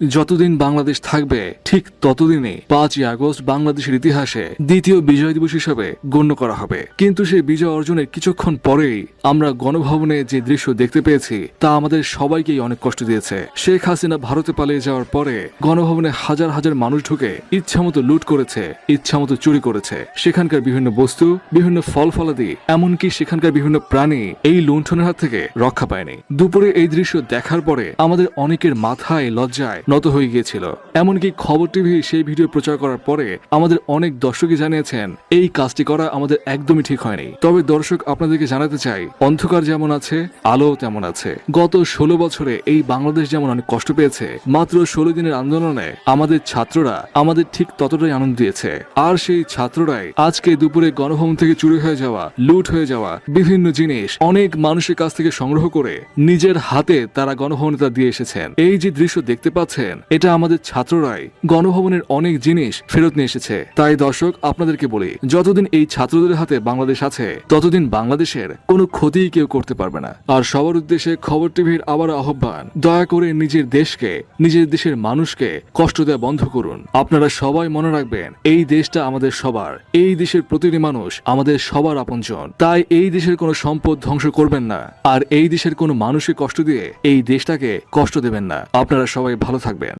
যতদিন বাংলাদেশ থাকবে, ঠিক ততদিনই পাঁচই আগস্ট বাংলাদেশের ইতিহাসে দ্বিতীয় বিজয় দিবস হিসেবে গণ্য করা হবে। কিন্তু সেই বিজয় অর্জনের কিছুক্ষণ পরেই আমরা গণভবনে যে দৃশ্য দেখতে পেয়েছি, তা আমাদের সবাইকেই অনেক কষ্ট দিয়েছে। শেখ হাসিনা ভারতে পালিয়ে যাওয়ার পরে গণভবনে হাজার হাজার মানুষ ঢুকে ইচ্ছামতো লুট করেছে, ইচ্ছামতো চুরি করেছে। সেখানকার বিভিন্ন বস্তু, বিভিন্ন ফল ফলাদি, এমনকি সেখানকার বিভিন্ন প্রাণী এই লুণ্ঠনের হাত থেকে রক্ষা পায়নি। দুপুরে এই দৃশ্য দেখার পরে আমাদের অনেকের মাথায় লজ্জায় নত হয়ে গিয়েছিল। এমনকি খবর টিভি সেই ভিডিও প্রচার করার পরে আমাদের অনেক দর্শকই জানিয়েছেন, এই কাজটি করা আমাদের একদমই ঠিক হয়নি। তবে দর্শক আপনাদেরকে জানাতে চাই, অন্ধকার যেমন আছে আলো তেমন আছে। গত ষোলো বছরে এই বাংলাদেশ যেমন অনেক কষ্ট পেয়েছে, মাত্র ষোলো দিনের আন্দোলনে আমাদের ছাত্ররা আমাদের ঠিক ততটাই আনন্দ দিয়েছে। আর সেই ছাত্ররাই আজকে দুপুরে গণভবন থেকে চুরি হয়ে যাওয়া, লুট হয়ে যাওয়া বিভিন্ন জিনিস অনেক মানুষের কাছ থেকে সংগ্রহ করে নিজের হাতে তারা গণভবনে দিয়ে এসেছেন। এই যে দৃশ্য দেখতে পাচ্ছেন এটা আমাদের ছাত্ররাই। গণভবনের অনেক জিনিস ফেরত নিয়ে এসেছে। তাই দর্শক, আপনাদেরকে বলি, যতদিন এই ছাত্রদের হাতে বাংলাদেশ আছে, ততদিন বাংলাদেশের কোনো ক্ষতিই কেউ করতে পারবে না। আর সবার উদ্দেশ্যে খবর টিভির আবার আহ্বান, দয়া করে নিজের দেশকে, নিজের দেশের মানুষকে কষ্ট দেওয়া বন্ধ করুন। আপনারা সবাই মনে রাখবেন, এই দেশটা আমাদের সবার, এই দেশের প্রতিটি মানুষ আমাদের সবার আপনজন। তাই এই দেশের কোনো সম্পদ ধ্বংস করবেন না, আর এই দেশের কোনো মানুষকে কষ্ট দিয়ে এই দেশটাকে কষ্ট দেবেন না। আপনারা সবাই ভালো Sagben.